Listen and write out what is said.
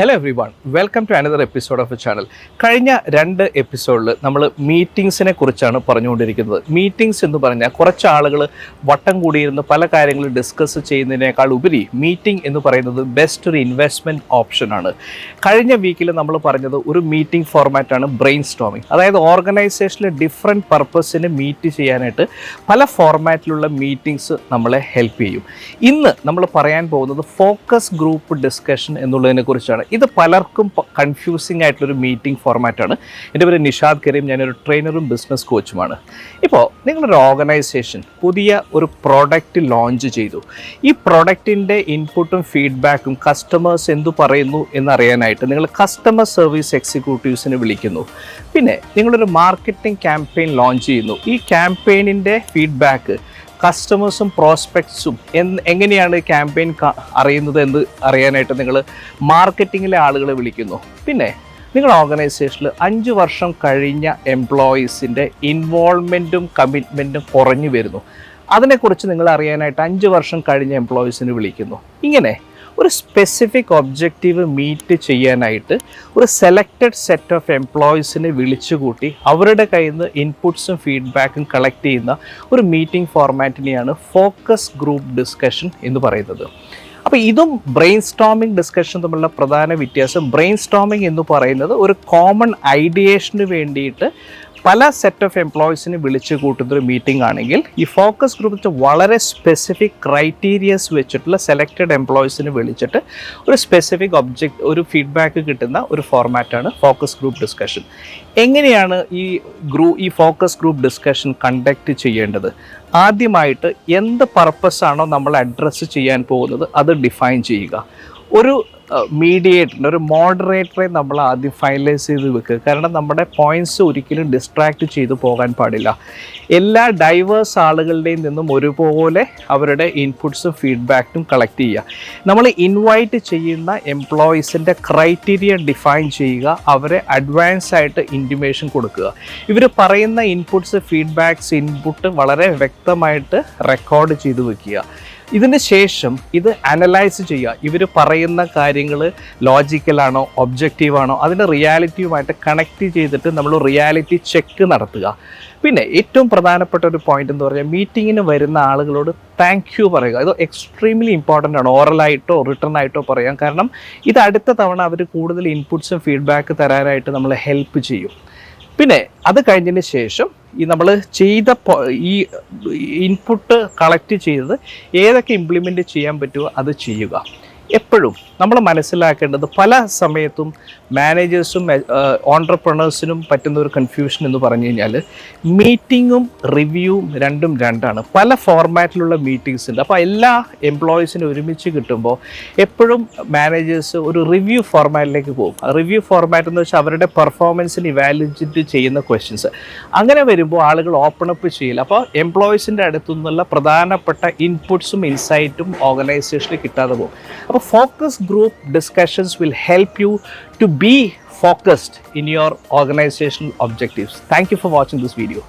Hello everyone welcome to another episode of a channel കഴിഞ്ഞ രണ്ട് എപ്പിസോഡിൽ നമ്മൾ മീറ്റിങ്സിനെ കുറിച്ചാണ് പറഞ്ഞുകൊണ്ടിരിക്കുന്നത്. മീറ്റിങ്സ് എന്ന് പറഞ്ഞാൽ കുറച്ച് ആളുകൾ വട്ടം കൂടിയിരുന്ന് പല കാര്യങ്ങളും ഡിസ്കസ് ചെയ്യുന്നതിനേക്കാൾ ഉപരി മീറ്റിംഗ് എന്ന് പറയുന്നത് ബെസ്റ്റ് ഒരു ഇൻവെസ്റ്റ്മെന്റ് ഓപ്ഷനാണ് കഴിഞ്ഞ വീക്കിൽ നമ്മൾ പറഞ്ഞത് ഒരു മീറ്റിംഗ് ഫോർമാറ്റാണ് ബ്രെയിൻ സ്റ്റോമിങ് അതായത് ഓർഗനൈസേഷനിലെ ഡിഫറെന്റ് പർപ്പസിന് മീറ്റ് ചെയ്യാനായിട്ട് പല ഫോർമാറ്റിലുള്ള മീറ്റിങ്സ് നമ്മളെ ഹെൽപ്പ് ചെയ്യും. ഇന്ന് നമ്മൾ പറയാൻ പോകുന്നത് ഫോക്കസ് ഗ്രൂപ്പ് ഡിസ്കഷൻ എന്നുള്ളതിനെ കുറിച്ചാണ്. ഇത് പലർക്കും കൺഫ്യൂസിംഗ് ആയിട്ടുള്ളൊരു മീറ്റിംഗ് ഫോർമാറ്റാണ് എന്റെ പേര് നിഷാദ് കരീം ഞാനൊരു ട്രെയിനറും ബിസിനസ് കോച്ചുമാണ് ഇപ്പോൾ നിങ്ങളൊരു ഓർഗനൈസേഷൻ പുതിയ ഒരു പ്രോഡക്റ്റ് ലോഞ്ച് ചെയ്തു. ഈ പ്രോഡക്റ്റിന്റെ ഇൻപുട്ടും ഫീഡ്ബാക്കും കസ്റ്റമേഴ്സ് എന്തു പറയുന്നു എന്നറിയാനായിട്ട് നിങ്ങൾ കസ്റ്റമർ സർവീസ് എക്സിക്യൂട്ടീവ്സിനെ വിളിക്കുന്നു. പിന്നെ നിങ്ങളൊരു മാർക്കറ്റിംഗ് ക്യാമ്പയിൻ ലോഞ്ച് ചെയ്യുന്നു. ഈ ക്യാമ്പയിനിന്റെ ഫീഡ്ബാക്ക് കസ്റ്റമേഴ്സും പ്രോസ്പെക്ട്സും എങ്ങനെയാണ് ക്യാമ്പയിൻ അറിയുന്നത് എന്ന് അറിയാനായിട്ട് നിങ്ങൾ മാർക്കറ്റിങ്ങിലെ ആളുകളെ വിളിക്കുന്നു. പിന്നെ നിങ്ങളുടെ ഓർഗനൈസേഷനിൽ അഞ്ച് വർഷം കഴിഞ്ഞ എംപ്ലോയീസിന്റെ ഇൻവോൾവ്മെന്റും കമ്മിറ്റ്മെന്റും കുറഞ്ഞു വരുന്നു. അതിനെക്കുറിച്ച് നിങ്ങൾ അറിയാനായിട്ട് അഞ്ച് വർഷം കഴിഞ്ഞ എംപ്ലോയീസിന് വിളിക്കുന്നു. ഇങ്ങനെ ഒരു സ്പെസിഫിക് ഒബ്ജക്റ്റീവ് മീറ്റ് ചെയ്യാനായിട്ട് ഒരു സെലക്റ്റഡ് സെറ്റ് ഓഫ് എംപ്ലോയീസിനെ വിളിച്ചുകൂട്ടി അവരുടെ കയ്യിൽ നിന്ന് ഇൻപുട്സും ഫീഡ്ബാക്കും കളക്ട് ചെയ്യുന്ന ഒരു മീറ്റിംഗ് ഫോർമാറ്റിനെയാണ് ഫോക്കസ് ഗ്രൂപ്പ് ഡിസ്കഷൻ എന്ന് പറയുന്നത്. അപ്പോൾ ഇതും ബ്രെയിൻ സ്റ്റോമിംഗ് ഡിസ്കഷൻ തമ്മിലുള്ള പ്രധാന വ്യത്യാസം. ബ്രെയിൻ സ്റ്റോമിംഗ് എന്ന് പറയുന്നത് ഒരു കോമൺ ഐഡിയേഷന് വേണ്ടിയിട്ട് പല സെറ്റ് ഓഫ് എംപ്ലോയീസിനെ വിളിച്ചു കൂട്ടുന്ന ഒരു മീറ്റിംഗ് ആണെങ്കിൽ ഈ ഫോക്കസ് ഗ്രൂപ്പ് വളരെ സ്പെസിഫിക് ക്രൈറ്റീരിയസ് വെച്ചിട്ടുള്ള സെലക്റ്റഡ് എംപ്ലോയീസിനെ വിളിച്ചിട്ട് ഒരു സ്പെസിഫിക് ഒബ്ജക്റ്റ് ഒരു ഫീഡ്ബാക്ക് കിട്ടുന്ന ഒരു ഫോർമാറ്റാണ് ഫോക്കസ് ഗ്രൂപ്പ് ഡിസ്കഷൻ എങ്ങനെയാണ് ഈ ഗ്രൂ ഈ ഫോക്കസ് ഗ്രൂപ്പ് ഡിസ്കഷൻ കണ്ടക്ട് ചെയ്യേണ്ടത്? ആദ്യമായിട്ട് എന്ത് പർപ്പസ് ആണോ നമ്മൾ അഡ്രസ്സ് ചെയ്യാൻ പോകുന്നത് അത് ഡിഫൈൻ ചെയ്യുക. ഒരു മീഡിയേറ്ററിന് ഒരു മോഡറേറ്ററെ നമ്മൾ ആദ്യം ഫൈനലൈസ് ചെയ്ത് വെക്കുക. കാരണം നമ്മുടെ പോയിന്റ്സ് ഒരിക്കലും ഡിസ്ട്രാക്ട് ചെയ്തു പോകാൻ പാടില്ല. എല്ലാ ഡൈവേഴ്സ് ആളുകളുടെയും നിന്നും ഒരുപോലെ അവരുടെ ഇൻപുട്സും ഫീഡ്ബാക്കും കളക്ട് ചെയ്യുക. നമ്മൾ ഇൻവൈറ്റ് ചെയ്യുന്ന എംപ്ലോയീസിന്റെ ക്രൈറ്റീരിയ ഡിഫൈൻ ചെയ്യുക. അവരെ അഡ്വാൻസ് ആയിട്ട് ഇന്റിമേഷൻ കൊടുക്കുക. ഇവർ പറയുന്ന ഇൻപുട്സ് ഫീഡ്ബാക്സ് ഇൻപുട്ട് വളരെ വ്യക്തമായിട്ട് റെക്കോർഡ് ചെയ്തു വെക്കുക. ഇതിന് ശേഷം ഇത് അനലൈസ് ചെയ്യുക. ഇവർ പറയുന്ന കാര്യങ്ങൾ ലോജിക്കലാണോ ഒബ്ജക്റ്റീവാണോ അതിന്റെ റിയാലിറ്റിയുമായിട്ട് കണക്ട് ചെയ്തിട്ട് നമ്മൾ റിയാലിറ്റി ചെക്ക് നടത്തുക. പിന്നെ ഏറ്റവും പ്രധാനപ്പെട്ട ഒരു പോയിന്റ് എന്ന് പറഞ്ഞാൽ മീറ്റിങ്ങിന് വരുന്ന ആളുകളോട് താങ്ക് യു പറയുക. ഇത് എക്സ്ട്രീംലി ഇമ്പോർട്ടന്റ് ആണ്. ഓറലായിട്ടോ റിട്ടേൺ ആയിട്ടോ പറയാം. കാരണം ഇത് അടുത്ത തവണ അവർ കൂടുതൽ ഇൻപുട്സും ഫീഡ്ബാക്ക് തരാനായിട്ട് നമ്മൾ ഹെൽപ്പ് ചെയ്യും. പിന്നെ അത് കഴിഞ്ഞതിന് ശേഷം ഈ നമ്മൾ ചെയ്ത ഈ ഇൻപുട്ട് കളക്ട് ചെയ്തത് ഏതൊക്കെ ഇംപ്ലിമെന്റ് ചെയ്യാൻ പറ്റുമോ അത് ചെയ്യുക. എപ്പോഴും നമ്മൾ മനസ്സിലാക്കേണ്ടത് പല സമയത്തും മാനേജേഴ്സും ഓൺടർപ്രണേഴ്സിനും പറ്റുന്ന ഒരു കൺഫ്യൂഷൻ എന്ന് പറഞ്ഞു കഴിഞ്ഞാൽ മീറ്റിങ്ങും റിവ്യൂവും രണ്ടും രണ്ടാണ്. പല ഫോർമാറ്റിലുള്ള മീറ്റിങ്സ് ഉണ്ട്. അപ്പോൾ എല്ലാ എംപ്ലോയീസിനും ഒരുമിച്ച് കിട്ടുമ്പോൾ എപ്പോഴും മാനേജേഴ്സ് ഒരു റിവ്യൂ ഫോർമാറ്റിലേക്ക് പോകും. റിവ്യൂ ഫോർമാറ്റ് എന്ന് വെച്ചാൽ അവരുടെ പെർഫോമൻസിന് ഇവാലുവേറ്റ് ചെയ്യുന്ന ക്വസ്റ്റ്യൻസ് അങ്ങനെ വരുമ്പോൾ ആളുകൾ ഓപ്പൺ അപ്പ് ചെയ്യില്ല. അപ്പോൾ എംപ്ലോയീസിന്റെ അടുത്തു നിന്നുള്ള പ്രധാനപ്പെട്ട ഇൻപുട്സും ഇൻസൈറ്റും ഓർഗനൈസേഷനിൽ കിട്ടാതെ പോകും. അപ്പോൾ focus group discussions will help you to be focused in your organizational objectives. Thank you for watching this video.